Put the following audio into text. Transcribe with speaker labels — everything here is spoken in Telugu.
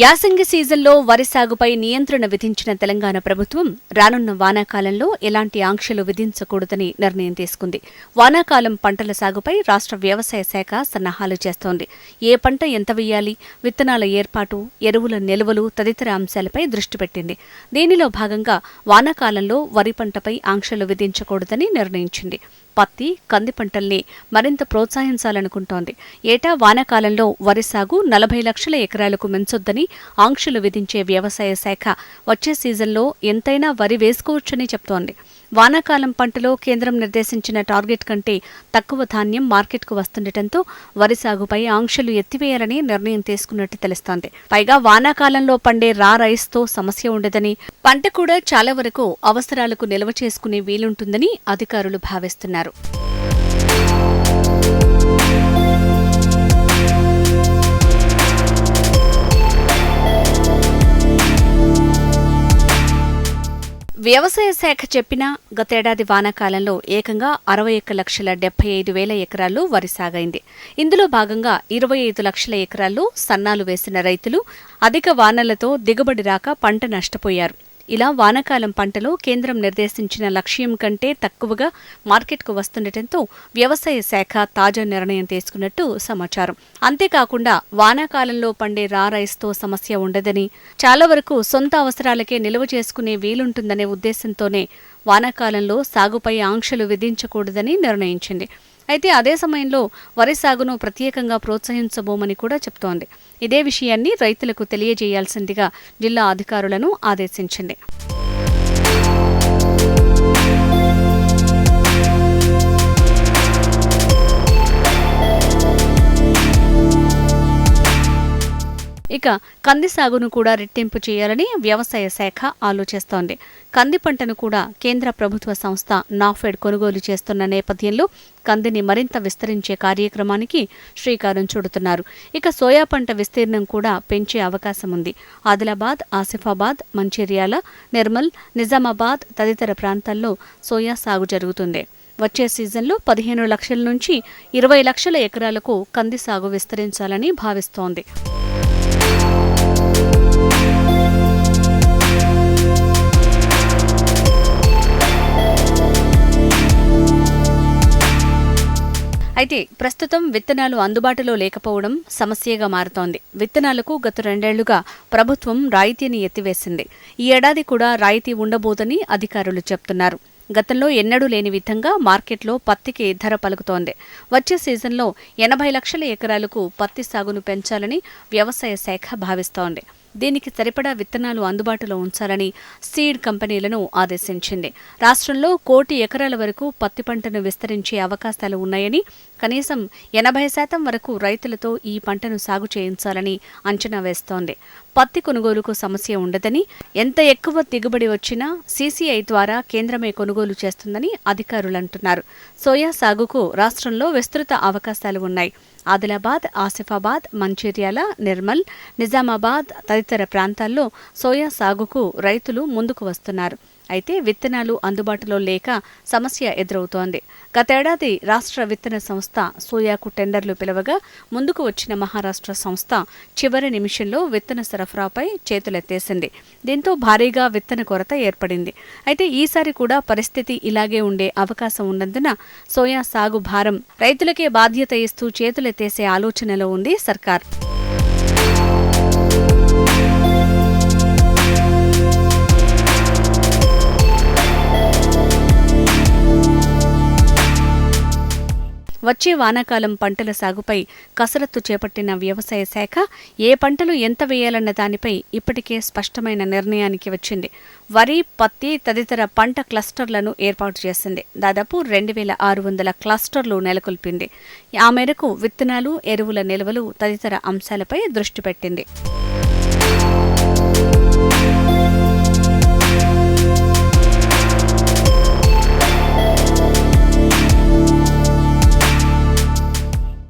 Speaker 1: యాసంగి సీజన్లో వరి సాగుపై నియంత్రణ విధించిన తెలంగాణ ప్రభుత్వం రానున్న వానాకాలంలో ఎలాంటి ఆంక్షలు విధించకూడదని నిర్ణయం తీసుకుంది. వానాకాలం పంటల సాగుపై రాష్ట్ర వ్యవసాయ శాఖ సన్నాహాలు చేస్తోంది. ఏ పంట ఎంత వేయాలి? విత్తనాల ఏర్పాటు ఎరువుల నిల్వలు తదితర అంశాలపై దృష్టి పెట్టింది. దీనిలో భాగంగా వానాకాలంలో వరి పంటపై ఆంక్షలు విధించకూడదని నిర్ణయించింది. పత్తి కంది పంటల్ని మరింత ప్రోత్సహించాలనుకుంటోంది. ఏటా వానాకాలంలో వరి సాగు నలభై లక్షల ఎకరాలకు మించొద్దని ఆంక్షలు విధించే వ్యవసాయ శాఖ వచ్చే సీజన్లో ఎంతైనా వరి వేసుకోవచ్చని చెప్తోంది. వానాకాలం పంటలో కేంద్రం నిర్దేశించిన టార్గెట్ కంటే తక్కువ ధాన్యం మార్కెట్కు వస్తుండటంతో వరి సాగుపై ఆంక్షలు ఎత్తివేయాలని నిర్ణయం తీసుకున్నట్టు తెలుస్తోంది. పైగా వానాకాలంలో పండే రా రైస్తో సమస్య ఉండదని పంట కూడా చాలా వరకు అవసరాలకు నిల్వ చేసుకునే వీలుంటుందని అధికారులు భావిస్తున్నారు. వ్యవసాయ శాఖ చెప్పిన గతేడాది వానాకాలంలో ఏకంగా అరవై ఒక్క లక్షల డెబ్బై ఐదు వేల ఎకరాల్లో వరి సాగైంది. ఇందులో భాగంగా ఇరవై ఐదు లక్షల ఎకరాల్లో సన్నాలు వేసిన రైతులు అధిక వానలతో దిగుబడి రాక పంట నష్టపోయారు. ఇలా వానాకాలం పంటలో కేంద్రం నిర్దేశించిన లక్ష్యం కంటే తక్కువగా మార్కెట్కు వస్తుండటంతో వ్యవసాయ శాఖ తాజా నిర్ణయం తీసుకున్నట్టు సమాచారం. అంతేకాకుండా వానాకాలంలో పండే రా రైస్తో సమస్య ఉండదని చాలా వరకు సొంత అవసరాలకే నిల్వ చేసుకునే వీలుంటుందనే ఉద్దేశంతోనే వానాకాలంలో సాగుపై ఆంక్షలు విధించకూడదని నిర్ణయించింది. అయితే అదే సమయంలో వరి సాగును ప్రత్యేకంగా ప్రోత్సహించబోమని కూడా చెప్తోంది. ఇదే విషయాన్ని రైతులకు తెలియజేయాల్సిందిగా జిల్లా అధికారులను ఆదేశించింది. ఇక కంది సాగును కూడా రెట్టింపు చేయాలని వ్యవసాయ శాఖ ఆలోచిస్తోంది. కంది పంటను కూడా కేంద్ర ప్రభుత్వ సంస్థ నాఫెడ్ కొనుగోలు చేస్తున్న నేపథ్యంలో కందిని మరింత విస్తరించే కార్యక్రమానికి శ్రీకారం చుడుతున్నారు. ఇక సోయా పంట విస్తీర్ణం కూడా పెంచే అవకాశం ఉంది. ఆదిలాబాద్ ఆసిఫాబాద్ మంచిర్యాల నిర్మల్ నిజామాబాద్ తదితర ప్రాంతాల్లో సోయా సాగు జరుగుతుంది. వచ్చే సీజన్లో పదిహేను లక్షల నుంచి ఇరవై లక్షల ఎకరాలకు కంది సాగు విస్తరించాలని భావిస్తోంది. అయితే ప్రస్తుతం విత్తనాలు అందుబాటులో లేకపోవడం సమస్యగా మారుతోంది. విత్తనాలకు గత రెండేళ్ళుగా ప్రభుత్వం రాయితీని ఎత్తివేసింది. ఈ ఏడాది కూడా రాయితీ ఉండబోదని అధికారులు చెప్తున్నారు. గతంలో ఎన్నడూ లేని విధంగా మార్కెట్లో పత్తికి ధర పలుకుతోంది. వచ్చే సీజన్లో ఎనభై లక్షల ఎకరాలకు పత్తి సాగును పెంచాలని వ్యవసాయ శాఖ భావిస్తోంది. దీనికి సరిపడా విత్తనాలు అందుబాటులో ఉంచాలని సీడ్ కంపెనీలను ఆదేశించింది. రాష్ట్రంలో కోటి ఎకరాల వరకు పత్తి పంటను విస్తరించే అవకాశాలు ఉన్నాయని కనీసం ఎనభై శాతం వరకు రైతులతో ఈ పంటను సాగు చేయించాలని అంచనా వేస్తోంది. పత్తి కొనుగోలుకు సమస్య ఉండదని ఎంత ఎక్కువ దిగుబడి వచ్చినా సీసీఐ ద్వారా కేంద్రమే కొనుగోలు చేస్తుందని అధికారులంటున్నారు. సోయా సాగుకు రాష్ట్రంలో విస్తృత అవకాశాలు ఉన్నాయి. ఆదిలాబాద్ ఆసిఫాబాద్ మంచిర్యాల నిర్మల్ నిజామాబాద్ తదితర ప్రాంతాల్లో సోయా సాగుకు రైతులు ముందుకు వస్తున్నారు. అయితే విత్తనాలు అందుబాటులో లేక సమస్య ఎదురవుతోంది. గతేడాది రాష్ట్ర విత్తన సంస్థ సోయాకు టెండర్లు పిలవగా ముందుకు వచ్చిన మహారాష్ట్ర సంస్థ చివరి నిమిషంలో విత్తన సరఫరాపై చేతులెత్తేసింది. దీంతో భారీగా విత్తన కొరత ఏర్పడింది. అయితే ఈసారి కూడా పరిస్థితి ఇలాగే ఉండే అవకాశం ఉన్నందున సోయా సాగు భారం రైతులకే బాధ్యత ఇస్తూ చేతులెత్తేసే ఆలోచనలో ఉంది సర్కార్. వచ్చే వానాకాలం పంటల సాగుపై కసరత్తు చేపట్టిన వ్యవసాయ శాఖ ఏ పంటలు ఎంత వేయాలన్న దానిపై ఇప్పటికే స్పష్టమైన నిర్ణయానికి వచ్చింది. వరి పత్తి తదితర పంట క్లస్టర్లను ఏర్పాటు చేసింది. దాదాపు రెండు వేల ఆరు వందల క్లస్టర్లు నెలకొల్పింది. ఆ మేరకు విత్తనాలు ఎరువుల నిల్వలు తదితర అంశాలపై దృష్టి పెట్టింది.